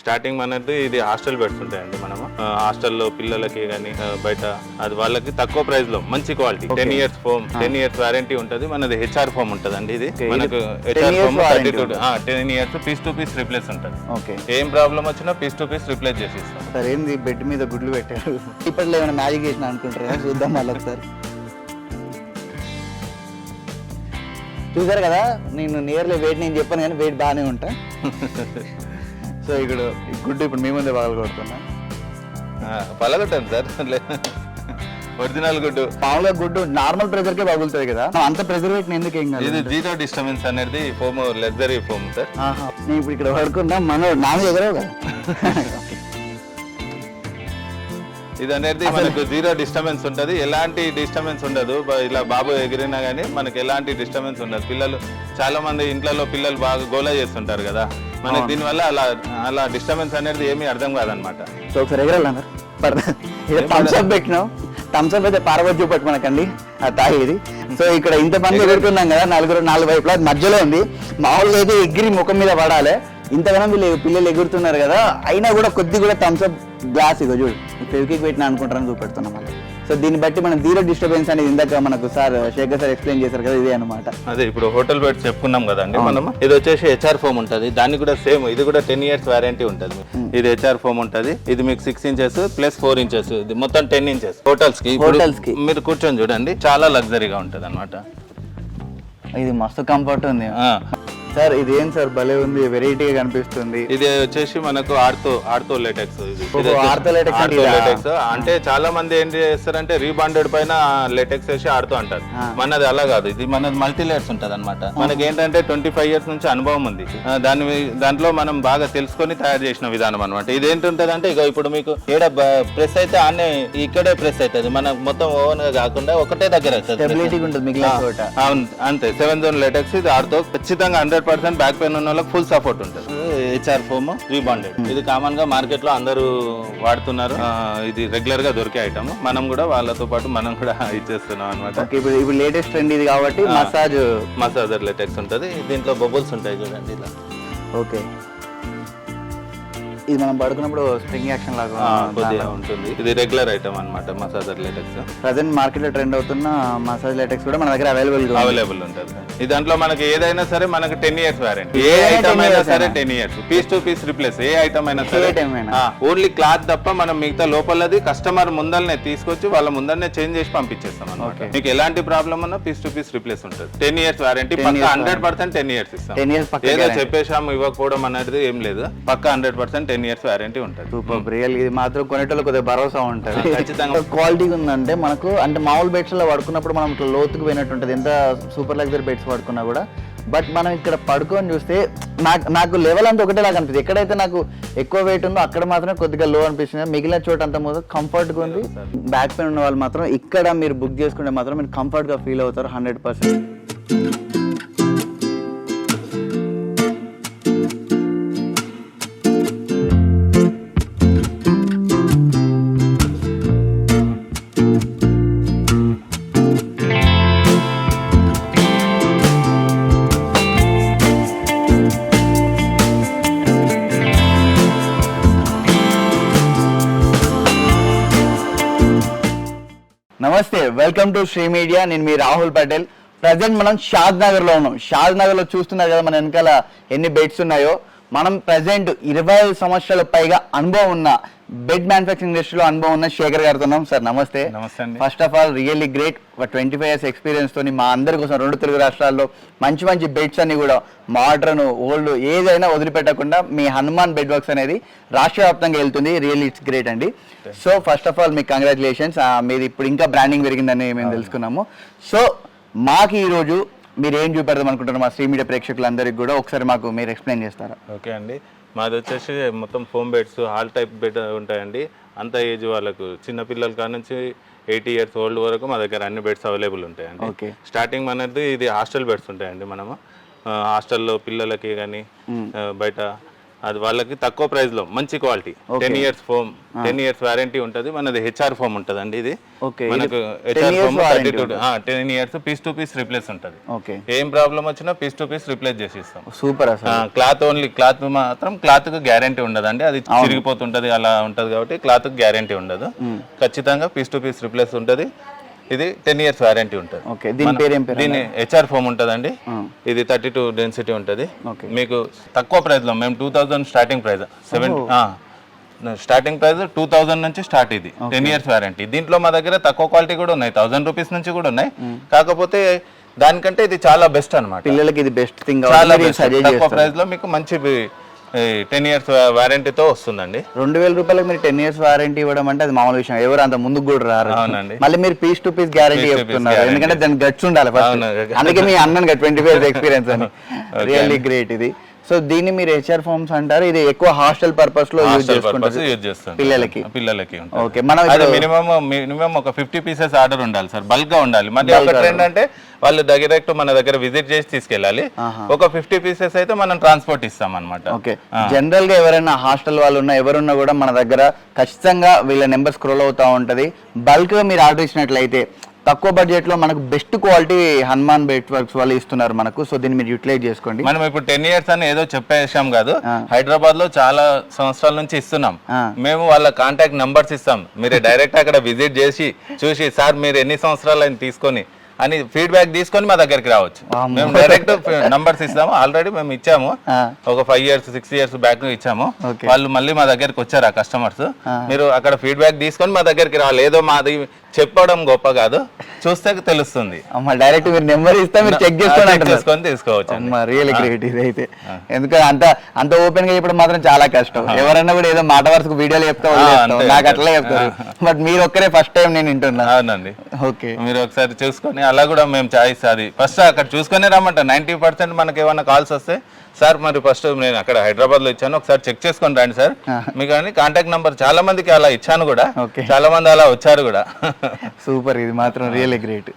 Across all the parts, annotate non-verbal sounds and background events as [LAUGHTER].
Starting మనది ఇది hostel beds ఉంటాయండి మనము. హాస్టల్లో పిల్లలకి కానీ బయట అది వాళ్ళకి తక్కువ ప్రైస్లో మంచి quality. Ten years foam ten years warranty ఉంటుంది. మనది హెచ్ఆర్ ఫోమ్ ఉంటుంది అండి ఇది మనకు ఇది 10 HR foam thirty two ten years piece to piece replace ఉంటుంది. ఓకే. ఏం ప్రాబ్లం వచ్చినా పీస్ టు పీస్ రిప్లేస్ చేసి ఇస్తాం సార్ ఏంది బెడ్ మీద గుడ్లు పెట్టారు? ఇప్పట్లో ఏమైనా మ్యాజిక్ చేసిన అనుకుంటారు? చూద్దాం మళ్ళీ ఒకసారి. చూసారు కదా? నేను నియర్లీ వెయిట్ నేను చెప్పాను కానీ వెయిట్ బాగానే ఉంటా. [LAUGHS] సో ఇక్కడ ఈ గుడ్డు ఇప్పుడు మీ ముందే పగల కొడుతున్నా. పలగొట్టాను సార్. ఒరిజినల్ గుడ్డు. మామూలుగా గుడ్డు నార్మల్ ప్రెజర్కే పగులుతుంది కదా. అంత ప్రెజర్ పెట్టిన ఎందుకు ఏం కాదు? ఇది జీరో డిస్టర్బెన్స్ అనేది ఫోమ్ లెగ్జరీ ఫోమ్ సార్. నేను ఇప్పుడు ఇక్కడ పడుకున్నా మన నా మీద ఎగరవు కదా [LAUGHS] ఇది అనేది మనకు జీరో డిస్టర్బెన్స్ ఉంటుంది. ఎలాంటి డిస్టర్బెన్స్ ఉండదు. ఇలా బాబు ఎగిరినా కానీ మనకి ఎలాంటి డిస్టర్బెన్స్ ఉండదు. పిల్లలు చాలా మంది ఇంట్లో పిల్లలు బాగా గోలా చేస్తుంటారు కదా. మనకి దీనివల్ల అలా అలా డిస్టర్బెన్స్ అనేది ఏమీ అర్థం కాదనమాట. సో ఒకసారి ఎగరాలన్నారు థమ్స్ అప్ పెట్టినాం. థమ్స్ అప్ అయితే పారవతి చూపెట్టు మనకండి. ఆ తాగేది సో ఇక్కడ ఇంత మంది ఎగురుతున్నాం కదా నలుగురు నాలుగు వైపులా మధ్యలో ఉంది. మామూలుగా అయితే ఎగిరి ముఖం మీద పడాలి. ఇంతగానో వీళ్ళు పిల్లలు ఎగురుతున్నారు కదా అయినా కూడా కొద్ది కూడా థమ్స్ అప్ గ్లాస్ ఇగో చూడు. ఫెవికిక్ పెట్టిన అనుకుంటారని చూపెడుతున్నాం మళ్ళీ. సో దీన్ని బట్టి మనం జీరో డిస్టర్బెన్స్ అనేది ఇందాక మనకు సార్ శేఖర్ సార్ ఎక్స్ప్లెయిన్ చేశారు కదా ఇదే అనమాట అదే ఇప్పుడు హోటల్ బెడ్ చెప్పుకున్నాం కదండి మనం ఇది వచ్చేసి హెచ్ఆర్ ఫోమ్ ఉంటుంది. దానికి కూడా సేమ్ ఇది కూడా టెన్ ఇయర్స్ వారంటీ ఉంటుంది. ఇది హెచ్ఆర్ ఫోమ్ ఉంటుంది. ఇది మీకు six inches plus four inches ఇది మొత్తం టెన్ ఇంచెస్ హోటల్స్కి Hotels కి. మీరు కూర్చొని చూడండి చాలా లగ్జరీగా ఉంటుంది అనమాట ఇది మస్తు కంఫర్ట్ ఉంది. సార్ ఇది ఏం సార్ భలే ఉంది వెరైటీగా కనిపిస్తుంది. ఇది వచ్చేసి మనకు ఆర్తో ఆర్తో లేటెక్స్ ఇది ఆర్థో latex అంటే ఆర్థో చాలా మంది ఏం చేస్తారంటే రీబాండెడ్ పైన లేటెక్స్ వేసి ఆడుతూ అంటారు. మనది అలా కాదు ఇది మనది మల్టీ లేయర్స్ ఉంటది అనమాట మనకి ఏంటంటే ట్వంటీ ఫైవ్ ఇయర్స్ నుంచి అనుభవం ఉంది. దాని దాంట్లో మనం బాగా తెలుసుకొని తయారు చేసిన విధానం అనమాట ఇది ఏంటుంటది అంటే ఇక ఇప్పుడు మీకు ఏడ ప్రెస్ అయితే ఆనే ఇక్కడే ప్రెస్ అవుతుంది. మన మొత్తం ఓవెన్గా కాకుండా ఒకటే దగ్గర అవుతుంది. అవును అంతే. సెవెన్ జోన్ లెటెక్స్ ఇది ఆడుతో ఖచ్చితంగా హండ్రెడ్ పర్సెంట్ బ్యాక్ పెయిన్ ఉన్న వాళ్ళకి ఫుల్ సపోర్ట్ ఉంటుంది. హెచ్ఆర్ ఫోమ్ రీబాండెడ్ ఇది కామన్గా మార్కెట్లో అందరూ వాడుతున్నారు. ఇది రెగ్యులర్గా దొరికే ఐటమ్ మనం కూడా వాళ్ళతో పాటు మనం కూడా [LAUGHS] ఇచ్చేస్తున్నాం అనమాట ఇప్పుడు ఇప్పుడు లేటెస్ట్ ట్రెండ్ ఇది కాబట్టి మసాజ్ మసాజర్ లెటెక్స్ ఉంటుంది. దీంట్లో బబుల్స్ ఉంటాయి చూడండి ఇలా. ఓకే ఇది మనం పడుకున్నప్పుడు స్ప్రింగ్ యాక్షన్ లాగా కొద్దిగా ఉంటుంది. ఇది రెగ్యులర్ ఐటమ్ అన్నమాట మసాజర్ లెటెక్స్ ప్రజెంట్ మార్కెట్లో ట్రెండ్ అవుతున్న మసాజ్ లెటెక్స్ కూడా మన దగ్గర అవైలబుల్. అవైలబుల్ ఉంటుంది. ఈ దాంట్లో మనకి ఏదైనా సరే మనకి టెన్ ఇయర్స్ వారంటీ ఏ ఐటమ్ 10 అయినా సరే. Ten years piece to piece replace A item అయినా సరే. ఓన్లీ క్లాత్ తప్ప మనం మిగతా లోపలది కస్టమర్ ముందరనే తీసుకొచ్చి వాళ్ళ ముందరనే చేంజ్ చేసి పంపించేస్తాం అనమాట. మీకు ఎలాంటి ప్రాబ్లం ఉన్నా పీస్ టు పీస్ రిప్లేస్ ఉంటుంది. టెన్ ఇయర్స్ వారంటీ 10 పక్క హండ్రెడ్ పర్సెంట్ టెన్ ఇయర్స్ ఇస్తాం. 10 years పక్కా ఏదో. చెప్పేసాము ఇవ్వకపోవడం అనేది ఏం లేదు. పక్క hundred percent ten years warranty ఉంటుంది. సూపర్ రియల్ ఇది మాత్రం కొనేటోళ్ళు కొద్దిగా భరోసా ఉంటుంది. ఖచ్చితంగా. క్వాలిటీ ఉందంటే మనకు అంటే మామూలు బెడ్స్లో పడుకున్నప్పుడు మనం ఇట్లా లోతుకు పోయినట్టు ఉంటుంది. ఎంత సూపర్ లగ్జరీ బెడ్స్ పడుకున్నా కూడా. బట్ మనం ఇక్కడ పడుకొని చూస్తే నాకు నాకు లెవెల్ అంతా ఒకటేలాగా అనిపిస్తుంది. ఎక్కడైతే నాకు ఎక్కువ వెయిట్ ఉందో అక్కడ మాత్రమే కొద్దిగా లో అనిపిస్తుంది. మిగిలిన చోట అంతా మొదలు కంఫర్ట్గా ఉంది. బ్యాక్ పెయిన్ ఉన్న వాళ్ళు మాత్రం ఇక్కడ మీరు బుక్ చేసుకుంటే మాత్రం మీరు కంఫర్ట్గా ఫీల్ అవుతారు hundred percent welcome to Sri media. నేను మీ రాహుల్ పటేల్. ప్రజెంట్ మనం షాద్ నగర్లో ఉన్నాం. షాద్ నగర్లో చూస్తున్నారు కదా మన వెనకాల ఎన్ని బెడ్స్ ఉన్నాయో. మనం ప్రజెంట్ ఇరవై ఐదు సంవత్సరాల పైగా అనుభవం ఉన్న బెడ్ మ్యానుఫాక్చరింగ్ ఇండస్ట్రీలో అనుభవం ఉన్న శేఖర్ గారితో ఉన్నాం. సార్ నమస్తే. నమస్తే అండి. First of all really great twenty five years experience తోని మా అందరి కోసం రెండు తెలుగు రాష్ట్రాల్లో మంచి మంచి బెడ్స్ అన్ని కూడా మోడర్న్ ఓల్డ్ ఏదైనా వదిలిపెట్టకుండా మీ హనుమాన్ బెడ్ వర్క్స్ అనేది రాష్ట్ర వ్యాప్తంగా వెళ్తుంది. రియల్లీ ఇట్స్ గ్రేట్ అండి. సో ఫస్ట్ ఆఫ్ ఆల్ మీకు కంగ్రాచులేషన్స్ మీది ఇప్పుడు ఇంకా బ్రాండింగ్ పెరిగిందని మేము తెలుసుకున్నాము. సో మాకు ఈ రోజు మీరు ఏం చూపెడదాం అనుకుంటున్నారు మా శ్రీ మీడియా ప్రేక్షకులందరికీ కూడా ఒకసారి మాకు మీరు ఎక్స్ప్లెయిన్ చేస్తారా? ఓకే అండి. మాది వచ్చేసి మొత్తం foam beds hall type bed ఉంటాయండి. అంత ఏజ్ వాళ్ళకు చిన్న పిల్లల కాడ నుంచి ఎయిటీ ఇయర్స్ ఓల్డ్ వరకు మా దగ్గర అన్ని బెడ్స్ అవైలబుల్ ఉంటాయండి. స్టార్టింగ్ మనది ఇది హాస్టల్ బెడ్స్ ఉంటాయండి మనము. హాస్టల్లో పిల్లలకి కానీ బయట అది వాళ్ళకి తక్కువ ప్రైస్లో మంచి quality ten years foam ten years warranty ఉంటది. మనది హెచ్ఆర్ ఫోమ్ ఉంటది అండి ఇది. Okay, ఇది మనకు 10 HR foam warranty thirty two ten years piece to piece replace ఉంటది. ఏం ప్రాబ్లం వచ్చినా పీస్ టు పీస్ రిప్లేస్ చేసి ఇస్తాం సూపర్ క్లాత్ ఓన్లీ క్లాత్ మాత్రం క్లాత్కు గ్యారంటీ ఉండదండి. అది చిరిగిపోతుంటది అలా ఉంటది కాబట్టి క్లాత్కు గ్యారంటీ ఉండదు. ఖచ్చితంగా పీస్ టు పీస్ రిప్లేస్ ఉంటది. ఇది టెన్ ఇయర్స్ వారంటీ ఉంటుంది. ఓకే దీని పేరు ఏం పేరు దీని హెచ్ఆర్ ఫోమ్ ఉంటుందండి. ఇది థర్టీ టూ డెన్సిటీ ఉంటుంది. మీకు తక్కువ ప్రైస్లో మేము two thousand starting price seven starting price two thousand నుంచి స్టార్ట్ ఇది. టెన్ ఇయర్స్ వారంటీ దీంట్లో మా దగ్గర తక్కువ క్వాలిటీ కూడా ఉన్నాయి. థౌసండ్ రూపీస్ నుంచి కూడా ఉన్నాయి. కాకపోతే దానికంటే ఇది చాలా బెస్ట్ అన్నమాట. పిల్లలకి ఇది బెస్ట్ థింగ్ చాలా తక్కువ ప్రైస్లో మీకు మంచి టెన్ ఇయర్స్ వారంటీతో వస్తుందండి. రెండు వేల రూపాయలకు మీరు టెన్ ఇయర్స్ వారంటీ ఇవ్వడం అంటే అది మామూలు విషయం. ఎవరు అంత ముందుకు కూడా రారు. అవునండి. మళ్ళీ మీరు పీస్ టు పీస్ గ్యారంటీ చెప్తున్నారు. ఎందుకంటే దానికి గట్స్ ఉండాలి. అందుకే మీ అన్నను ట్వంటీ ఫైవ్ ఎక్స్పీరియన్స్ అని. [LAUGHS] రియల్లీ గ్రేట్ ఇది. సో దీన్ని మీరు హెచ్ఆర్ ఫార్మ్స్ అంటారు. ఇది ఎక్కువ హాస్టల్ పర్పస్లో యూజ్ చేసుకుంటారు. యూజ్ చేస్తాం పిల్లలకి. పిల్లలకి. ఓకే మనం మినిమం మినిమం ఒక ఫిఫ్టీ పీసెస్ ఆర్డర్ ఉండాలి సార్ బల్క్గా ఉండాలి. మళ్ళీ ఒక ట్రెండ్ అంటే వాళ్ళు డైరెక్ట్ మన దగ్గర విజిట్ చేసి తీసుకెళ్ళాలి. ఒక ఫిఫ్టీ పీసెస్ అయితే మనం ట్రాన్స్పోర్ట్ ఇస్తాం అనమాట ఓకే. జనరల్గా ఎవరైనా హాస్టల్ వాళ్ళు ఉన్నా ఎవరున్నా కూడా మన దగ్గర ఖచ్చితంగా వీళ్ళ నెంబర్ స్క్రోల్ అవుతా ఉంటది. బల్క్గా మీరు ఆర్డర్ ఇచ్చినట్లయితే తక్కువ బడ్జెట్లో మనకు best quality Hanuman bed works వాళ్ళు ఇస్తున్నారు మనకు. సో దీన్ని మీరు యూటిలైజ్ చేసుకోండి. మనం ఇప్పుడు టెన్ ఇయర్స్ అని ఏదో చెప్పేసాం కాదు. హైదరాబాద్లో చాలా సంవత్సరాల నుంచి ఇస్తున్నాం. మేము వాళ్ళ కాంటాక్ట్ నంబర్స్ ఇస్తాం. మీరు డైరెక్ట్ అక్కడ విజిట్ చేసి చూసి సార్ మీరు ఎన్ని సంవత్సరాలు తీసుకొని అని ఫీడ్బ్యాక్ తీసుకొని మా దగ్గరికి రావచ్చు. మేము డైరెక్ట్ నంబర్స్ ఇస్తాము ఆల్రెడీ మేము ఇచ్చాము. ఒక five years six years back ఇచ్చాము. వాళ్ళు మళ్ళీ మా దగ్గరికి వచ్చారు ఆ కస్టమర్స్ మీరు అక్కడ ఫీడ్బ్యాక్ తీసుకొని మా దగ్గరికి రావాలి ఏదో మాది చెప్పడం గొప్ప కాదు. చూస్తే తెలుస్తుంది. అమ్మ డైరెక్ట్ మీరు నెంబర్ ఇస్తే మీరు చెక్ చేసుకోండి. చేసుకొని తీసుకోవచ్చు అమ్మ రియల్ గ్రేట్ ఇది అయితే. ఎందుకంటే అంత అంత ఓపెన్గా చెప్పడం మాత్రం చాలా కష్టం. ఎవరైనా కూడా ఏదో మాట వరుసకు వీడియోలు చెప్తా నాకు. అట్లే చెప్తారు. బట్ మీరు ఒక్కరే ఫస్ట్ టైం నేను వింటున్నా. అవునండి. ఓకే మీరు ఒకసారి చూసుకొని అలా కూడా మేము చాయిస్ అది. ఫస్ట్ అక్కడ చూసుకొని రమ్మంట నైంటీ పర్సెంట్ మనకి ఏమైనా కాల్స్ వస్తే సార్ మరి ఫస్ట్ నేను అక్కడ హైదరాబాద్లో ఇచ్చాను. ఒకసారి చెక్ చేసుకొని రండి సార్. మీకు కాంటాక్ట్ నంబర్ చాలా మందికి అలా ఇచ్చాను కూడా. చాలా మంది అలా వచ్చారు కూడా. సూపర్ ఇది మాత్రం రియల్లీ గ్రేట్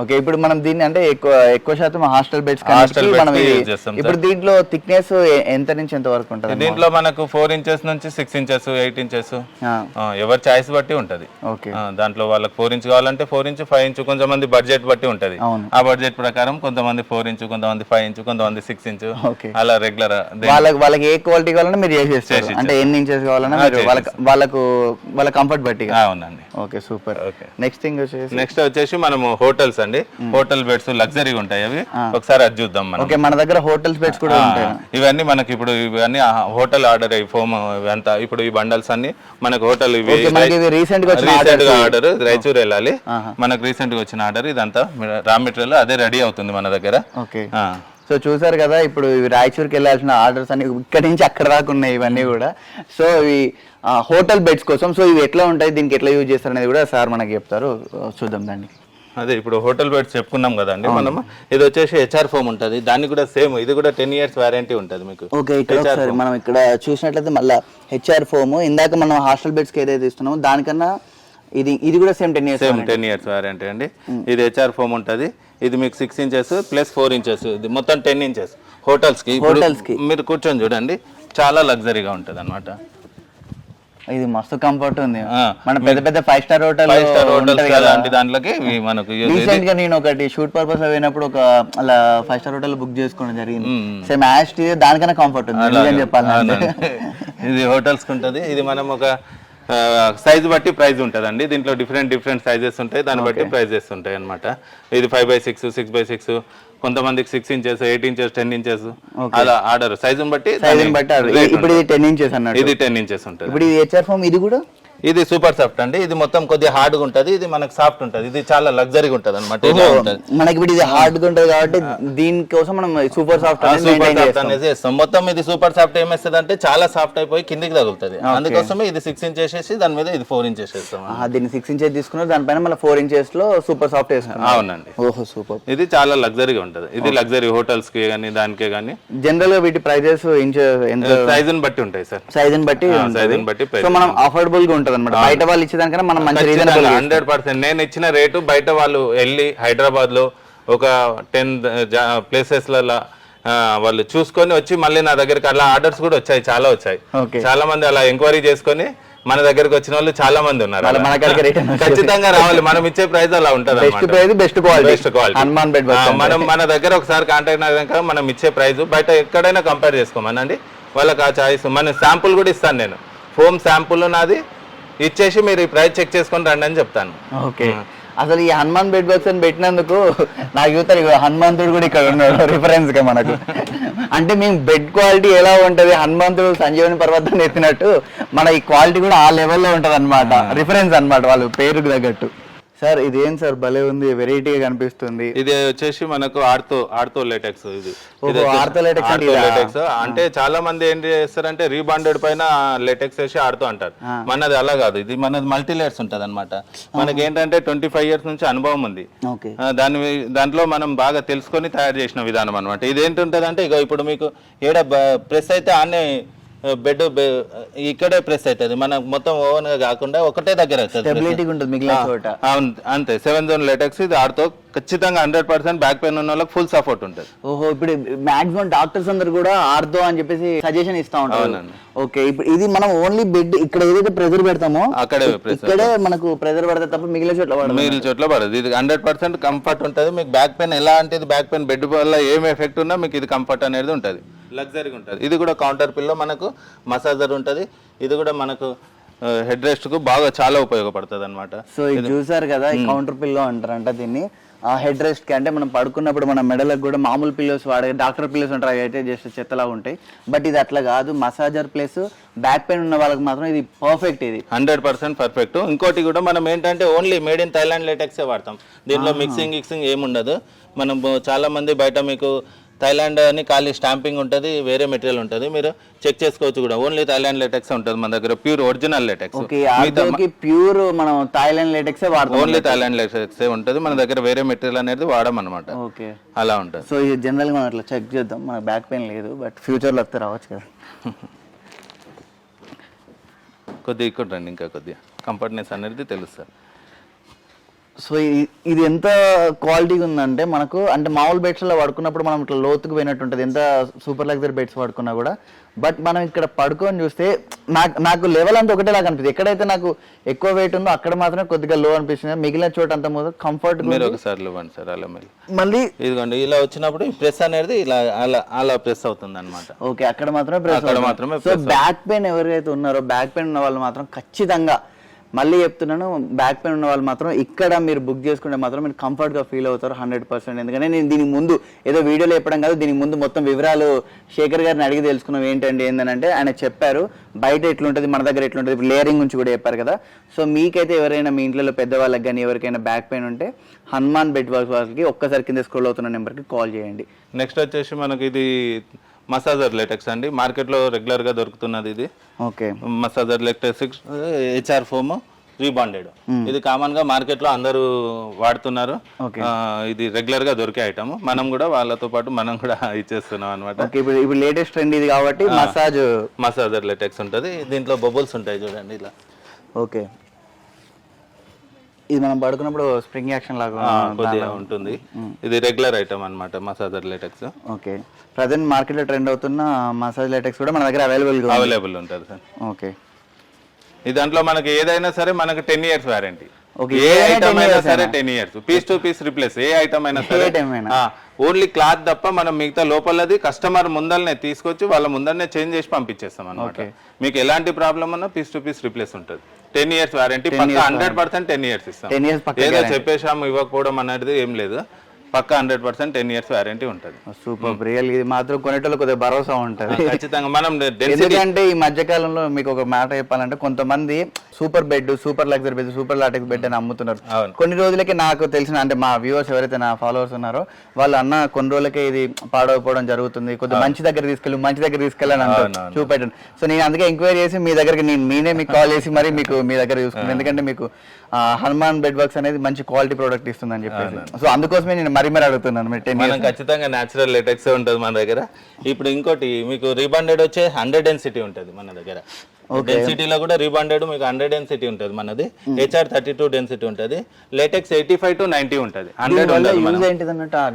ఓకే ఇప్పుడు మనం దీన్ని అంటే ఎక్కువ ఎక్కువ శాతం హాస్టల్ బెడ్స్ మనం చేస్తాం, ఇప్పుడు దీంట్లో థిక్నెస్ ఎంత నుంచి ఎంత వరకు ఉంటుంది దీంట్లో మనకు ఫోర్ ఇంచెస్ నుంచి సిక్స్ ఇంచెస్ ఎయిట్ ఇంచెస్ ఎవరి చాయిస్ బట్టి ఉంటది. దాంట్లో వాళ్ళకి ఫోర్ ఇంచ్ కావాలంటే ఫోర్ ఇంచ్ ఫైవ్ ఇంచ్ కొంతమంది బడ్జెట్ బట్టి ఉంటది. ఆ బడ్జెట్ ప్రకారం కొంతమంది ఫోర్ ఇంచ్ కొంతమంది ఫైవ్ ఇంచ్ కొంతమంది సిక్స్ ఇంచ్ ఓకే. అలా రెగ్యులర్ వాళ్ళకి వాళ్ళకి ఏ క్వాలిటీ కావాలన్నా మీరు చేసేస్తారు చేసి అంటే ఎన్ని ఇంచెస్ కావాలన్నా వాళ్ళకు వాళ్ళ కంఫర్ట్ బట్టి అవునండి. Okay super. Okay. Next thing వచ్చేసి నెక్స్ట్ వచ్చేసి మనము హోటల్స్ అండి. హోటల్ బెడ్స్ లగ్జరీగా ఉంటాయి అవి. ఒకసారి అది చూద్దాం మనం. ఓకే మన దగ్గర హోటల్స్ బెడ్స్ కూడా ఉంటాయి. ఇవన్నీ మనకి ఇప్పుడు ఇవన్నీ హోటల్ ఆర్డర్ అయ్యి ఫోమ్ ఇవంతా ఇప్పుడు ఈ బండల్స్ అన్ని మనకు హోటల్ ఇవి రీసెంట్గా. ఆర్డర్ రాయచూర్ వెళ్ళాలి. మనకు రీసెంట్గా వచ్చిన ఆర్డర్ ఇదంతా రా మెటీరియల్ అదే రెడీ అవుతుంది మన దగ్గర. ఓకే. సో చూసారు కదా ఇప్పుడు ఇవి రాయచూర్కి వెళ్ళాల్సిన ఆర్డర్స్ అన్ని ఇక్కడి నుంచి అక్కడ దాకా ఉన్నాయి ఇవన్నీ కూడా. సో ఇవి హోటల్ బెడ్స్ కోసం సో ఇవి ఎట్లా ఉంటాయి దీనికి ఎట్లా యూజ్ చేస్తారు అనేది కూడా సార్ మనకి చెప్తారు. చూద్దాం దాన్ని. అదే ఇప్పుడు హోటల్ బెడ్స్ చెప్పుకున్నాం కదండి మనం ఇది వచ్చేసి హెచ్ఆర్ ఫోమ్ ఉంటుంది. దానికి కూడా సేమ్ ఇది కూడా టెన్ ఇయర్స్ వారంటీ ఉంటుంది మీకు. ఓకే ఇక్కడ ఒకసారి మనం ఇక్కడ చూసినట్లయితే మళ్ళీ హెచ్ఆర్ ఫోమ్ ఇందాక మనం హాస్టల్ బెడ్స్కి ఏదైతే ఇస్తున్నామో దానికన్నా ఇది ఇది కూడా same ten years same ten years warranty అండి. ఇది హెచ్ఆర్ ఫోమ్ ఉంటుంది. ఇది మీకు six inches plus four inches ఇది మొత్తం టెన్ ఇంచెస్ హోటల్స్కి ఇప్పుడు Hotels కి. మీరు కూర్చొని చూడండి. చాలా లగ్జరీగా ఉంటుంది అనమాట ఇది మస్తు కంఫర్ట్ ఉంది. మన పెద్ద పెద్ద five star hotel five star hotels అలాంటి దాంట్లోకి మనకు రీసెంట్గా నేను ఒకటి షూట్ పర్పస్లో పోయినప్పుడు ఒక అలా ఫైవ్ స్టార్ హోటల్ బుక్ చేసుకోవడం జరిగింది. సేమ్ యాస్ట్ దానికన్నా కంఫర్ట్ ఉంది. చెప్పాలంటే. అవునండి. ఇది హోటల్స్ ఉంటుంది. ఇది మనం ఒక సైజ్ బట్టి ప్రైస్ ఉంటుందండి. దీంట్లో డిఫరెంట్ డిఫరెంట్ సైజెస్ ఉంటాయి. దాన్ని బట్టి ప్రైజెస్ ఉంటాయి అన్నమాట ఇది five by six six by six కొంతమందికి six inches eight inches ten inches అలా ఆర్డర్ సైజుని బట్టి సైజ్ దాని బట్టి ఇప్పుడు ఇది టెన్ ఇంచెస్ అన్నట్టు. ఇది టెన్ ఇంచెస్ ఉంటుంది. ఇప్పుడు ఇది హెచ్ఆర్ ఫోమ్ ఇది కూడా? ఇది సూపర్ సాఫ్ట్ అండి. ఇది మొత్తం కొద్దిగా హార్డ్గా ఉంటది. ఇది మనకు సాఫ్ట్ ఉంటది. ఇది చాలా లగ్జరీగా ఉంటది అనమాట మనకి ఇప్పుడు ఇది హార్డ్గా ఉంటుంది కాబట్టి దీనికోసం మనం సూపర్ సాఫ్ట్ అనేది సూపర్ సాఫ్ట్ చేస్తాం. అనేది వేస్తాం మొత్తం ఇది సూపర్ సాఫ్ట్ ఏమేస్తుంది అంటే చాలా సాఫ్ట్ అయిపోయి కిందికి తగులుతుంది. అందుకోసమే ఇది సిక్స్ ఇంచ్ వేసేసి దాని మీద ఇది ఫోర్ ఇంచ్ వేసేస్తాం దీన్ని సిక్స్ ఇంచెస్ తీసుకున్నారు. దానిపైన మళ్ళీ ఫోర్ ఇంచెస్లో సూపర్ సాఫ్ట్ వేసుకున్నాం అవునండి. ఓహో సూపర్ ఇది చాలా లగ్జరీగా ఉంటది. ఇది లగ్జరీ హోటల్స్కి కానీ దానికే కానీ జనరల్గా వీటి ప్రైజెస్ ఇంచ్ సైజుని బట్టి ఉంటాయి సార్ సైజ్ బట్టి సైజుని బట్టి సో మనం అఫోర్డబుల్గా ఉంటది. అనమాట బయట వాళ్ళు ఇచ్చేదానికన్నా మనం మంచి రీజనబుల్ హండ్రెడ్ పర్సెంట్ నేను ఇచ్చిన రేటు బయట వాళ్ళు వెళ్ళి హైదరాబాద్లో ఒక టెన్ ప్లేసెస్లలో ఆ, వాళ్ళు చూసుకొని వచ్చి మళ్ళీ నా దగ్గరికి అలా ఆర్డర్స్ కూడా వచ్చాయి చాలా వచ్చాయి. చాలా మంది అలా ఎంక్వైరీ చేసుకొని మన దగ్గరికి వచ్చిన వాళ్ళు చాలా మంది ఉన్నారు. ఖచ్చితంగా రావాలి. మనం ఇచ్చే ప్రైస్ అలా ఉంటది best price best quality best quality Hanuman bed మనం మన దగ్గర ఒకసారి కాంటాక్ట్ అయినాక మనం ఇచ్చే ప్రైస్ బయట ఎక్కడైనా కంపేర్ చేసుకోమనండి. వాళ్ళకి ఆ చాయిస్ మన శాంపుల్ కూడా ఇస్తాను నేను. ఫోమ్ శాంపుల్ నాది. ఇచ్చేసి మీరు ఈ ప్రైస్ చెక్ చేసుకొని రండి అని చెప్తాను. ఓకే. అసలు ఈ హనుమాన్ బెడ్ బాక్స్ అని పెట్టినందుకు నాకు యువతలు ఇగో హనుమంతుడు కూడా ఇక్కడ ఉన్నాడు రిఫరెన్స్గా మనకు. అంటే మేము బెడ్ క్వాలిటీ ఎలా ఉంటది? హనుమంతుడు సంజీవని పర్వతం ఎత్తినట్టు మన ఈ క్వాలిటీ కూడా ఆ లెవెల్లో ఉంటది అనమాట రిఫరెన్స్ అన్నమాట వాళ్ళు పేరుకు తగ్గట్టు. సార్ ఇదేం సార్? భలే ఉంది వెరైటీగా కనిపిస్తుంది. ఇది వచ్చేసి మనకు ఆర్తో ఆర్తో లేటెక్స్ ఇది. ఆర్తో అంటే ఇదా? latex. అంటే చాలా మంది ఏం చేస్తారంటే రీబాండెడ్ పైన లేటెక్స్ వేసి ఆడుతూ అంటారు. మనది అలా కాదు ఇది మనది మల్టీ లేయర్స్ ఉంటది అనమాట మనకి ఏంటంటే ట్వంటీ ఫైవ్ ఇయర్స్ నుంచి అనుభవం ఉంది. దాని దాంట్లో మనం బాగా తెలుసుకొని తయారు చేసిన విధానం అనమాట ఇది ఏంటుంటది అంటే ఇక ఇప్పుడు మీకు ఏడ ప్రెస్ అయితే ఆనే బెడ్ ఇక్కడే ప్రెస్ అవుతుంది మనకు మొత్తం ఓవెన్గా కాకుండా ఒకటే దగ్గర అవుతుంది అవును అంతే. సెవెన్ జోన్ లేటెక్స్ ఇది ఆడుతో ఖచ్చితంగా హండ్రెడ్ పర్సెంట్ బ్యాక్ పెయిన్ ఉన్న వాళ్ళకి ఫుల్ సపోర్ట్ ఉంటుంది. ఓహో ఇప్పుడు మాక్సిమం డాక్టర్స్ అందరు కూడా ఆర్థో అని చెప్పేసి సజెషన్ ఇస్తా ఉంటారు. ఓకే ఇప్పుడు ఇది మనం ఓన్లీ బెడ్ ఇక్కడ ఏదైతే ప్రెజర్ పెడతామో అక్కడే ఇక్కడే మనకు ప్రెజర్ పడితే తప్ప మిగిలిన చోట్ల పడదు. మిగిలిన చోట్ల పడదు. ఇది హండ్రెడ్ పర్సెంట్ కంఫర్ట్ ఉంటుంది. మీకు బ్యాక్ పెయిన్ ఎలా అంటే ఇది బ్యాక్ పెయిన్ బెడ్ వల్ల ఏం ఎఫెక్ట్ ఉన్నా మీకు ఇది కంఫర్ట్ అనేది ఉంటుంది. లగ్జరీగా ఉంటుంది. ఇది కూడా కౌంటర్ పిల్లో మనకు మసాజర్ ఉంటుంది. ఇది కూడా మనకు హెడ్ రెస్ట్కు బాగా చాలా ఉపయోగపడుతుంది అనమాట సో ఇది చూసారు కదా ఈ కౌంటర్ పిల్లో అంటారంట దీన్ని. ఆ హెడ్ రెస్ట్కి అంటే మనం పడుకున్నప్పుడు మన మెడలకు కూడా మామూలు పిల్లోస్ వాడే డాక్టర్ పిల్లోస్ ఉంటారు అయితే జస్ట్ చెత్తలా ఉంటాయి. బట్ ఇది అట్లా కాదు మసాజర్ ప్లస్ బ్యాక్ పెయిన్ ఉన్న వాళ్ళకి మాత్రం ఇది పర్ఫెక్ట్ ఇది. హండ్రెడ్ పర్సెంట్ పర్ఫెక్ట్ ఇంకోటి కూడా మనం ఏంటంటే ఓన్లీ మేడ్ ఇన్ థైలాండ్ లేటెక్సే వాడతాం. దీంట్లో మిక్సింగ్ గిక్సింగ్ ఏముండదు. మనం చాలా మంది బయట మీకు థైలాండ్ అని ఖాళీ స్టాంపింగ్ ఉంటుంది వేరే మెటీరియల్ ఉంటుంది. మీరు చెక్ చేసుకోవచ్చు కూడా. ఓన్లీ థైలాండ్ లేటెక్స్ ఉంటుంది మన దగ్గర. ప్యూర్ ఒరిజినల్ లేటెక్స్ ప్యూర్ మనం థాయిలాండ్ లేటెక్సే ఓన్లీ థైలాండ్ లేటెక్సే ఉంటుంది. మన దగ్గర వేరే మెటీరియల్ అనేది వాడమన్నమాట. ఓకే. అలా ఉంటుంది. సో ఇది జనరల్గా మనం అట్లా చెక్ చేద్దాం. మనకు బ్యాక్ పెయిన్ లేదు బట్ ఫ్యూచర్లో వస్తే రావచ్చు కదా. [LAUGHS] కొద్దిగా ఇక్కడ రండి ఇంకా కొద్దిగా. కంఫర్ట్నెస్ అనేది తెలుస్తుంది సో ఇది ఎంత క్వాలిటీగా ఉందంటే మనకు అంటే మామూలు బెడ్స్లో పడుకున్నప్పుడు మనం ఇట్లా లోతుకు పోయినట్టు ఉంటుంది. ఎంత సూపర్ లగ్జరీ బెడ్స్ పడుకున్నా కూడా. బట్ మనం ఇక్కడ పడుకొని చూస్తే నాకు నాకు లెవెల్ అంతా ఒకటేలా కనిపిస్తుంది ఎక్కడైతే నాకు ఎక్కువ వెయిట్ ఉందో అక్కడ మాత్రమే కొద్దిగా లో అనిపిస్తుంది. మిగిలిన చోట అంతా కంఫర్ట్ మీరు ఒకసారి ఇవ్వండి సార్ అలా మళ్ళీ. మళ్ళీ ఇదిగోండి ఇలా వచ్చినప్పుడు ప్రెస్ అనేది ఇలా అలా అలా ప్రెస్ అవుతుంది అనమాట ఓకే అక్కడ మాత్రమే అవుతుంది. మాత్రమే సో బ్యాక్ పెయిన్ ఎవరైతే ఉన్నారో బ్యాక్ పెయిన్ ఉన్న వాళ్ళు మాత్రం ఖచ్చితంగా మళ్ళీ చెప్తున్నాను బ్యాక్ పెయిన్ ఉన్న వాళ్ళు మాత్రం ఇక్కడ మీరు బుక్ చేసుకుంటే మాత్రం మీరు కంఫర్ట్గా ఫీల్ అవుతారు హండ్రెడ్ పర్సెంట్ ఎందుకంటే నేను దీని ముందు ఏదో వీడియోలో చెప్పడం కాదు దీని ముందు మొత్తం వివరాలు శేఖర్ గారిని అడిగి తెలుసుకున్నాం ఏంటండి ఏంటంటే ఆయన చెప్పారు బయట ఎట్లుంటుంది మన దగ్గర ఎట్లుంటుంది ఇప్పుడు లేయరింగ్ గురించి కూడా చెప్పారు కదా. సో మీకైతే ఎవరైనా మీ ఇంట్లో పెద్దవాళ్ళకి కానీ ఎవరికైనా బ్యాక్ పెయిన్ ఉంటే హనుమాన్ బెడ్ వర్క్ వాళ్ళకి ఒక్కసారి కింద స్క్రోల్ అవుతున్న నెంబర్కి కాల్ చేయండి. నెక్స్ట్ వచ్చేసి మనకి ఇది మసాజర్ లేటెక్స్ అండి. మార్కెట్లో రెగ్యులర్గా దొరుకుతున్నది ఇది. Okay. Massager latex HR foam rebonded ఇది కామన్గా మార్కెట్లో అందరూ వాడుతున్నారు. ఇది రెగ్యులర్గా దొరికే ఐటమ్ మనం కూడా వాళ్ళతో పాటు మనం కూడా [LAUGHS] ఇచ్చేస్తున్నాం అనమాట ఇప్పుడు లేటెస్ట్ ట్రెండ్ ఇది కాబట్టి మసాజ్ మసాజర్ లేటెక్స్ ఉంటుంది. దీంట్లో బబుల్స్ ఉంటాయి చూడండి ఇలా. ఓకే. ఇది మనం పడుకున్నప్పుడు స్ప్రింగ్ యాక్షన్ లాగా కొద్దిగా ఉంటుంది. ఇది రెగ్యులర్ ఐటమ్ అన్నమాట మసాజర్ లేటెక్స్ ఓకే. ప్రజెంట్ మార్కెట్లో ట్రెండ్ అవుతున్న మసాజ్ లేటెక్స్ కూడా మన దగ్గర అవైలబుల్గా అవైలబుల్ ఉంటుంది సార్. ఓకే. ఈ దాంట్లో మనకి ఏదైనా సరే మనకి టెన్ ఇయర్స్ వారంటీ ఏ ఐటమ్ 10 అయినా సరే? Ten years piece to piece replace A item అయినా సరే? ఓన్లీ క్లాత్ తప్ప మనం మిగతా లోపలది కస్టమర్ ముందరనే తీసుకొచ్చి వాళ్ళ ముందరనే చేంజ్ చేసి పంపించేస్తాం అనమాట. మీకు ఎలాంటి ప్రాబ్లం ఉన్నా పీస్ టు పీస్ రిప్లేస్ ఉంటుంది. Ten years warranty hundred percent ten years ఇస్తాం. 10 years పక్కా ఏదో చెప్పేసాము ఇవ్వకపోవడం అనేది ఏం లేదు. పక్క hundred percent ten years warranty ఉంటుంది. సూపర్ రియల్ ఇది మాత్రం కొనేటోళ్ళు కొద్దిగా భరోసా ఉంటుంది. ఖచ్చితంగా. మనం [LAUGHS] ఎందుకంటే ఈ మధ్య కాలంలో మీకు ఒక మాట చెప్పాలంటే కొంతమంది super bed super luxury bed super latex bed అని అమ్ముతున్నారు. కొన్ని రోజులకి నాకు తెలిసిన అంటే మా వ్యూవర్స్ ఎవరైతే నా ఫాలోవర్స్ ఉన్నారో వాళ్ళు అన్న కొన్ని రోజులకే ఇది పాడైపోవడం జరుగుతుంది. కొద్దిగా మంచి దగ్గర తీసుకెళ్ళి మంచి దగ్గర తీసుకెళ్ళని అంటారు. చూపెట్టండి సో నేను అందుకే ఎంక్వైరీ చేసి మీ దగ్గరికి నేను నేనే మీకు కాల్ చేసి మరి మీకు మీ దగ్గర చూసుకున్నాను ఎందుకంటే మీకు హనుమాన్ బెడ్ వర్క్స్ అనేది మంచి క్వాలిటీ ప్రోడక్ట్ ఇస్తుందని చెప్పేసి. సో అందుకోసమే నేను మరీ మరీ అడుగుతున్నాను మనం ఖచ్చితంగా న్యాచురల్ లేటెక్స్ ఉంటుంది మన దగ్గర? ఇప్పుడు ఇంకోటి మీకు రీబాండెడ్ వచ్చే హండ్రెడ్ డెన్సిటీ ఉంటుంది మన దగ్గర. డెన్సిటీలో కూడా రీబాండెడ్ మీకు హండ్రెడ్ డెన్సిటీ ఉంటుంది మనది. హెచ్ఆర్ థర్టీ టూ డెన్సిటీ ఉంటుంది. Latex eighty five to ninety ఉంటుంది హండ్రెడ్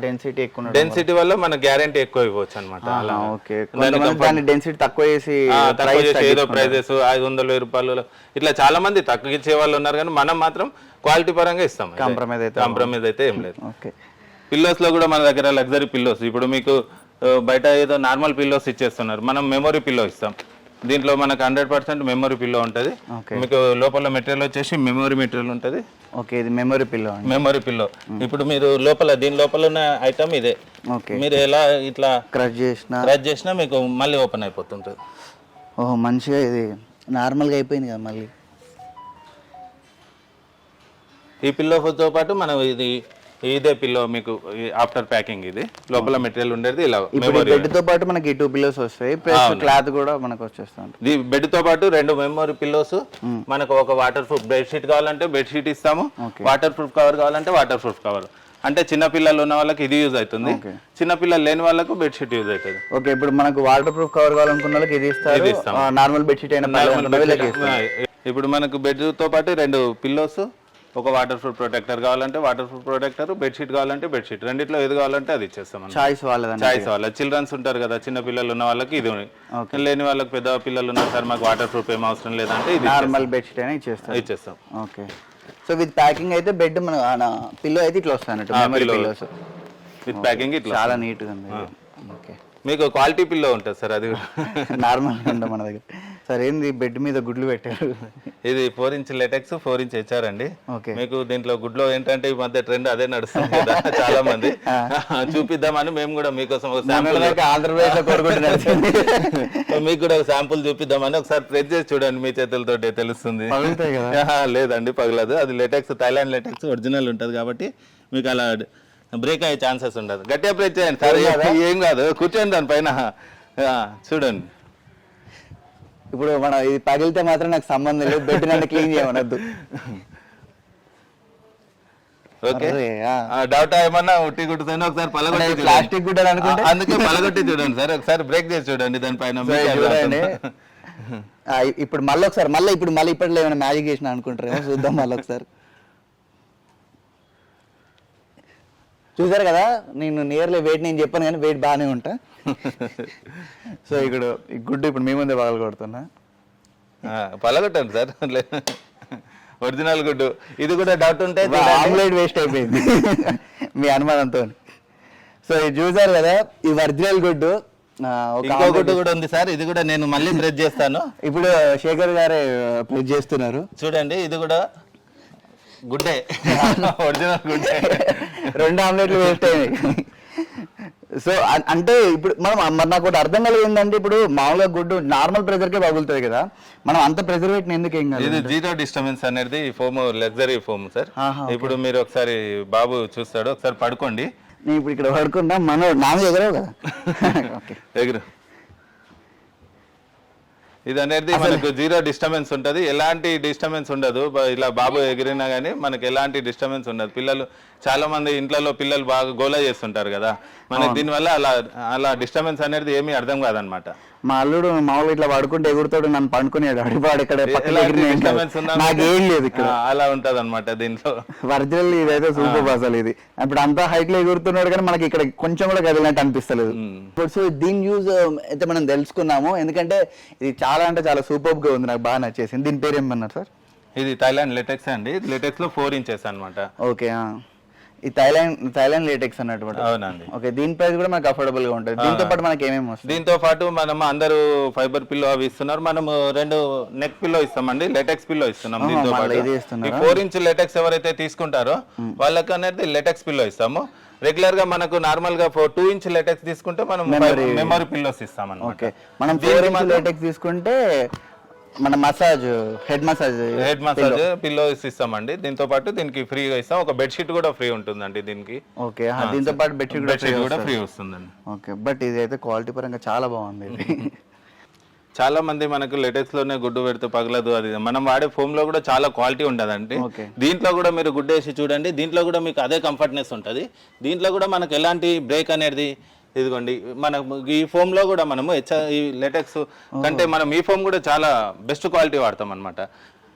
డెన్సిటీ ఎక్కువ డెన్సిటీ వల్ల? మన గ్యారంటీ ఎక్కువ ఇవ్వచ్చు అనమాట. అలా. ఓకే. డెన్సిటీ తక్కువ చేసి తక్కువ చేసి ఏదో. ప్రైజెస్ ఐదు వందలు వెయ్యి రూపాయలు ఇట్లా చాలా మంది తక్కువ ఇచ్చే వాళ్ళు ఉన్నారు కానీ మనం మాత్రం క్వాలిటీ పరంగా ఇస్తాం. Compromise అయితే కాంప్రమైజ్ అయితే ఏం లేదు. ఓకే. పిల్లోస్లో కూడా మన దగ్గర లగ్జరీ పిల్లోస్ ఇప్పుడు మీకు బయట ఏదో నార్మల్ పిల్లోస్ ఇచ్చేస్తున్నారు. మనం మెమొరీ పిల్లో ఇస్తాం. దీంట్లో మనకు హండ్రెడ్ పర్సెంట్ మెమొరీ పిల్లో ఉంటుంది. మీకు లోపల మెటీరియల్ వచ్చేసి మెమొరీ మెటీరియల్ ఉంటుంది. ఓకే ఇది మెమరీ పిల్లో మెమొరీ పిల్లో. ఇప్పుడు మీరు లోపల దీని లోపల ఉన్న ఐటమ్ ఇదే. ఓకే. మీరు ఎలా ఇట్లా క్రష్ చేసిన క్రష్ చేసినా మీకు మళ్ళీ ఓపెన్ అయిపోతుంటుంది. ఓహో మంచిగా ఇది నార్మల్గా అయిపోయింది కదా మళ్ళీ. ఈ పిల్లోతో పాటు మనం ఇది ఇదే పిల్లో మీకు ఆఫ్టర్ ప్యాకింగ్ ఇది. లోపల మెటీరియల్ ఉండేది ఇలా బెడ్తో పాటు మనకి టూ పిల్లోస్ వస్తాయి. ప్లస్ క్లాత్ కూడా మనకు వచ్చేస్తుంది బెడ్తో పాటు రెండు మెమొరీ పిల్లోస్ మనకు ఒక వాటర్ ప్రూఫ్ బెడ్ షీట్ కావాలంటే బెడ్ షీట్ ఇస్తాము. వాటర్ ప్రూఫ్ కవర్ కావాలంటే వాటర్ ప్రూఫ్ కవర్ అంటే చిన్న పిల్లలు ఉన్న వాళ్ళకి ఇది యూజ్ అవుతుంది. చిన్న పిల్లలు లేని వాళ్ళకు బెడ్ షీట్ యూజ్ అవుతుంది. ఓకే ఇప్పుడు మనకు వాటర్ ప్రూఫ్ కవర్ కావాలనుకున్న వాళ్ళకి ఇది ఇస్తారు. నార్మల్ బెడ్షీట్ అయినా. ఇప్పుడు మనకు బెడ్తో పాటు రెండు పిల్లోస్ ఒక వాటర్ ప్రూఫ్ ప్రొటెక్టర్ కావాలంటే water proof protector bed sheet కావాలంటే బెడ్ షీట్ రెండిట్లో ఏది కావాలంటే అది ఇచ్చేస్తాం. చాయిస్ వాళ్ళదండి చాయిస్ వాళ్ళ చిల్డ్రన్స్ ఉంటారు కదా చిన్న పిల్లలు ఉన్న వాళ్ళకి ఇది లేని వాళ్ళకి పెద్ద పిల్లలు ఉన్నారు సార్ మాకు వాటర్ ప్రూఫ్ ఏం అవసరం లేదంటే ఇది నార్మల్ బెడ్షీట్ అయినా ఇచ్చేస్తారు ఇచ్చేస్తాం. ఓకే సో విత్ ప్యాకింగ్ అయితే బెడ్ మన పిల్లో అయితే ఇట్లా వస్తాయి అన్నట్టు memory pillow. Pillows with packing ఇట్లా చాలా నీట్గా ఉంది. ఓకే మీకు క్వాలిటీ పిల్లో ఉంటుంది సార్ అది నార్మల్ ఉండదు మన దగ్గర? సరే ఏంది బెడ్ మీద గుడ్లు పెట్టారు? ఇది four inch latex four inch HR అండి. మీకు దీంట్లో గుడ్లో ఏంటంటే ఈ మధ్య ట్రెండ్ అదే నడుస్తుంది కదా [LAUGHS] చాలా మంది చూపిద్దామని మేము కూడా మీకోసం ఒక శాంపుల్ [LAUGHS] మీకు కూడా ఒక శాంపుల్ చూపిద్దామని ఒకసారి ప్రెస్ చేసి చూడండి మీ చేతులతోటి తెలుస్తుంది. [LAUGHS] లేదండి పగలదు. అది లెటెక్స్ థైలాండ్ లెటెక్స్ ఒరిజినల్ ఉంటుంది కాబట్టి మీకు అలా బ్రేక్ అయ్యే ఛాన్సెస్ ఉండదు. గట్టిగా ప్రెస్ చేయండి సార్ ఏం కాదు. కూర్చోండి దానిపైన. చూడండి. ఇప్పుడు మన ఇది పగిలితే మాత్రం నాకు సంబంధం లేదు. బెడ్ నన్ను క్లీన్ చేయమనొద్దు. ఓకే. అరే, ఆ. డౌట్ ఏమన్నా ఉట్టి గుట్టుతోనే ఒకసారి పలగొట్టి. ప్లాస్టిక్ గుడ్డలు అనుకుంటే? అందుకే పలగొట్టి చూడండి సార్. ఒకసారి బ్రేక్ చేసి చూడండి దానిపైన చూడండి. ఇప్పుడు మళ్ళీ ఒకసారి మళ్ళీ ఇప్పుడు మళ్ళీ ఇప్పట్లో ఏమైనా మ్యాజిక్ చేసిన అనుకుంటారేమో చూద్దాం మళ్ళీ ఒకసారి. చూసారు కదా నేను నియర్లీ వెయిట్ నేను చెప్పాను కానీ వెయిట్ బాగానే ఉంటా. [LAUGHS] సో ఇక్కడ ఈ గుడ్డు ఇప్పుడు మీ ముందే పగలు కొడుతున్నా. ఆ, పలగొట్టండి సార్ ఒరిజినల్ గుడ్డు. ఇది కూడా డౌట్ ఉంటే. ఆమ్లెట్ వేస్ట్ అయిపోయింది. [LAUGHS] మీ అనుమానంతో. సో ఇది చూసారు కదా ఈ ఒరిజినల్ గుడ్డు ఇంకో గుడ్డు కూడా ఉంది సార్ ఇది కూడా నేను మళ్ళీ ప్రెస్ చేస్తాను. ఇప్పుడు శేఖర్ గారే ప్లేస్ చేస్తున్నారు. చూడండి ఇది కూడా గుడ్డే. [LAUGHS] ఒరిజినల్ గుడ్డే. రెండు ఆమ్లెట్లు వేస్ట్ అయినాయి. సో అంటే ఇప్పుడు మనం మరి నాకు ఒకటి అర్థం కలిగి ఏంటంటే ఇప్పుడు మామూలుగా గుడ్డు నార్మల్ ప్రెజర్కే పగులుతుంది కదా. మనం అంత ప్రెజర్వేట్ ఎందుకు ఏం కాదు ఇది జీరో డిస్టర్బెన్స్ అనేది ఫోమ్ లగ్జరీ ఫోమ్ సార్. ఇప్పుడు మీరు ఒకసారి బాబు చూస్తాడు ఒకసారి పడుకోండి. నేను ఇప్పుడు ఇక్కడ పడుకున్నా మన నా మీద ఎగరవు కదా. [LAUGHS] ఎగురు. ఇది అనేది మనకు జీరో డిస్టర్బెన్స్ ఉంటది. ఎలాంటి డిస్టర్బెన్స్ ఉండదు. ఇలా బాబు ఎగిరినా కానీ మనకి ఎలాంటి డిస్టర్బెన్స్ ఉండదు. పిల్లలు చాలా మంది ఇంట్లో పిల్లలు బాగా గోలా చేస్తుంటారు కదా. మనకి దీనివల్ల అలా అలా డిస్టర్బెన్స్ అనేది ఏమీ అర్థం కాదనమాట మా అల్లుడు మామూలుగా ఇట్లా పడుకుంటే ఎగురుతాడు నన్ను పండుకునేది అడిపాడు ఇక్కడ ఏం నాకేం లేదు ఇక్కడ. అలా ఉంటది అనమాట దీంట్లో. ఒరిజినల్ ఇదైతే సూపర్ అసలు ఇది. ఇప్పుడు అంతా హైట్లో ఎగురుతున్నాడు కానీ మనకి ఇక్కడ కొంచెం కూడా కదిలినట్టు అనిపిస్తలేదు. ఇప్పుడు సో దీని యూజ్ అయితే మనం తెలుసుకున్నాము. ఎందుకంటే ఇది చాలా అంటే చాలా సూపర్గా ఉంది నాకు బాగా నచ్చేసింది. దీని పేరు ఏమన్నారు సార్? ఇది థైలాండ్ లెటెక్స్ అండి. లెటెక్స్లో ఫోర్ ఇంచెస్ అన్నమాట. ఓకే ఈ థైలాండ్ థైలాండ్ లేటెక్స్ అన్నట్టు అవునండి. ఓకే దీని ప్రైస్ కూడా మనకు అఫోర్డబుల్గా ఉంటుంది. దీంతో పాటు మనకి ఏమేమి వస్తుంది దీంతో పాటు మనం అందరూ ఫైబర్ పిల్లో అవి ఇస్తున్నారు. మనము రెండు నెక్ పిల్లో ఇస్తామండి లెటెక్స్ పిల్లో ఇస్తున్నాం దీంతో పాటు. ఈ? ఫోర్ ఇంచ్ లెటెక్స్ ఎవరైతే తీసుకుంటారో వాళ్ళకి అనేది లెటెక్స్ పిల్లో ఇస్తాము. రెగ్యులర్గా మనకు నార్మల్గా టూ ఇంచ్ లెటెక్స్ తీసుకుంటే మనం మెమరీ పిల్లోస్ ఇస్తాం ఓకే మనం ఫోర్ ఇంచ్ లేటెక్స్ తీసుకుంటే మన massage head massage head massage pillows ఇస్తామండి. దీంతో పాటు దీనికి ఫ్రీగా ఇస్తాం. ఒక బెడ్షీట్ కూడా ఫ్రీ ఉంటుందండి దీనికి. ఓకే దీంతో పాటు బెడ్షీట్ బెడ్షీట్ కూడా ఫ్రీ వస్తుందండి. ఓకే బట్ ఇది అయితే క్వాలిటీ పరంగా చాలా బాగుంది [LAUGHS] చాలా మంది మనకు లేటెక్స్లోనే గుడ్డు పెడితే పగలదు అది మనం వాడే ఫోమ్లో కూడా చాలా క్వాలిటీ ఉండదండి. ఓకే. దీంట్లో కూడా మీరు గుడ్డు వేసి చూడండి. దీంట్లో కూడా మీకు అదే కంఫర్ట్నెస్ ఉంటుంది. దీంట్లో కూడా మనకు ఎలాంటి బ్రేక్ అనేది ఇదిగోండి మన ఈ ఫోమ్లో కూడా మనము హెచ్ ఈ లెటెక్స్ కంటే మనం ఈ ఫోమ్ కూడా చాలా బెస్ట్ క్వాలిటీ వాడతాం అన్నమాట.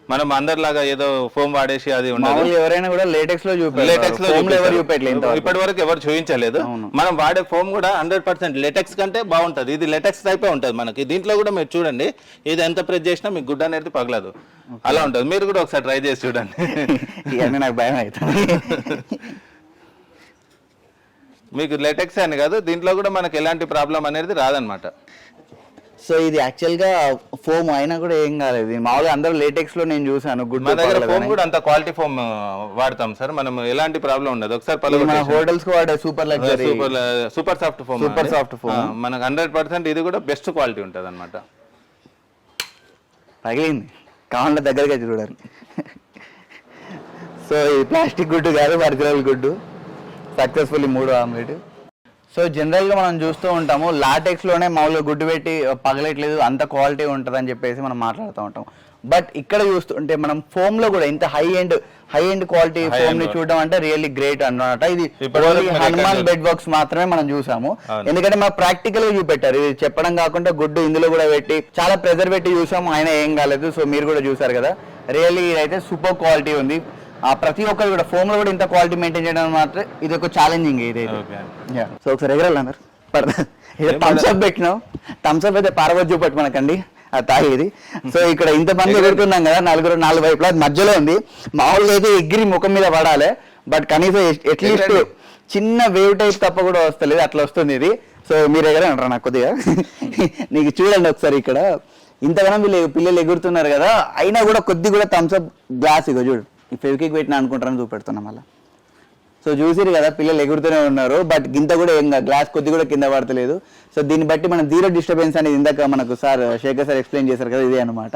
మనం అందరిలాగా ఏదో ఫోమ్ వాడేసి అది ఉండదు. ఎవరైనా కూడా లేటెక్స్లో చూపారు లేటెక్స్లో ఎవరు చూపెట్టలేదు. ఇప్పటి వరకు ఎవరు చూపించలేదు. మనం వాడే ఫోమ్ కూడా హండ్రెడ్ పర్సెంట్ లెటెక్స్ కంటే బాగుంటది. ఇది లెటెక్స్ టైపే ఉంటది మనకి. దీంట్లో కూడా మీరు చూడండి ఇది ఎంత ప్రెస్ చేసినా మీకు గుడ్ అనేది పగలదు. అలా ఉంటది. మీరు కూడా ఒకసారి ట్రై చేసి చూడండి. [LAUGHS] నాకు భయం అవుతుంది. [LAUGHS] మీకు లెటెక్స్ అని కాదు దీంట్లో కూడా మనకి ఎలాంటి ప్రాబ్లం అనేది రాదనమాట సో ఇది యాక్చువల్గా ఫోమ్ అయినా కూడా ఏం కాలేదు మామూలుగా అందరూ లేటెక్స్లో నేను చూసాను గుడ్ మన దగ్గర ఫోమ్ కూడా అంత క్వాలిటీ ఫోమ్ వాడతాం సార్. మనం ఎలాంటి ప్రాబ్లం ఉండదు. ఒకసారి మన పలుకు హోటల్స్కు వాడే super luxury super super soft foam Super soft foam. మనకు హండ్రెడ్ పర్సెంట్ ఇది కూడా బెస్ట్ క్వాలిటీ ఉంటుంది అనమాట పగిలింది. కావాలంటే దగ్గరగా చూడాలి [LAUGHS] సో ఇది ప్లాస్టిక్ గుడ్డు కాదు వర్చువల్ గుడ్డు. సక్సెస్ఫుల్లీ మూడు ఆమ్లెట్. సో జనరల్గా మనం చూస్తూ ఉంటాము లాటెక్స్లోనే మామూలుగా గుడ్డు పెట్టి పగలట్లేదు అంత క్వాలిటీ ఉంటుంది అని చెప్పేసి మనం మాట్లాడుతూ ఉంటాం. బట్ ఇక్కడ చూస్తుంటే మనం ఫోమ్లో కూడా ఇంత high end high end quality foam. ని చూడడం అంటే రియల్లీ గ్రేట్ అన్నమాట. ఇది హనుమాన్ బెడ్ వర్క్స్ మాత్రమే మనం చూసాము. ఎందుకంటే మా ప్రాక్టికల్గా చూపెట్టారు. ఇది చెప్పడం కాకుండా గుడ్డు ఇందులో కూడా పెట్టి చాలా ప్రెజర్ పెట్టి చూసాము ఆయన ఏం కాలేదు. సో మీరు కూడా చూసారు కదా. రియల్లీ ఇదైతే సూపర్ క్వాలిటీ ఉంది. ఆ ప్రతి ఒక్కరు కూడా ఫోమ్లో కూడా ఇంత క్వాలిటీ మెయింటైన్ చేయడం మాత్రం ఇది ఒక ఛాలెంజింగ్ ఇది సో ఒకసారి ఇది థమ్స్ అప్ పెట్టినాం. థమ్స్ అప్ అయితే పారవద్దు చూపెట్టు మనకండి. అది తాగేది సో ఇక్కడ ఇంత మంది ఎగురుతున్నాం కదా నలుగురు నాలుగు వైపులా. అది మధ్యలో ఉంది. మామూలుగా అయితే ఎగిరి ముఖం మీద పడాలి. బట్ కనీసం అట్లీస్ట్. చిన్న వేవ్ టైప్ తప్ప కూడా వస్తలేదు. అట్లా వస్తుంది ఇది. సో మీరు ఎగరంటారా నాకు కొద్దిగా. [LAUGHS] నీకు చూడండి ఒకసారి ఇక్కడ. ఇంతగానో వీళ్ళు పిల్లలు ఎగురుతున్నారు కదా. అయినా కూడా కొద్ది కూడా థమ్స్ అప్ గ్లాస్ ఇగో చూడు. ఈ ఫెవికిక్ పెట్టిన అనుకుంటారని చూపెడుతున్నాం మళ్ళీ. సో చూసిరు కదా పిల్లలు ఎగురుతూనే ఉన్నారు బట్ గింత కూడా ఏం గ్లాస్ కొద్ది కూడా కింద పడతలేదు. సో దీన్ని బట్టి మనం జీరో డిస్టర్బెన్స్ అనేది ఇందాక మనకు సార్ శేఖర్ సార్ ఎక్స్ప్లెయిన్ చేశారు కదా ఇదే అనమాట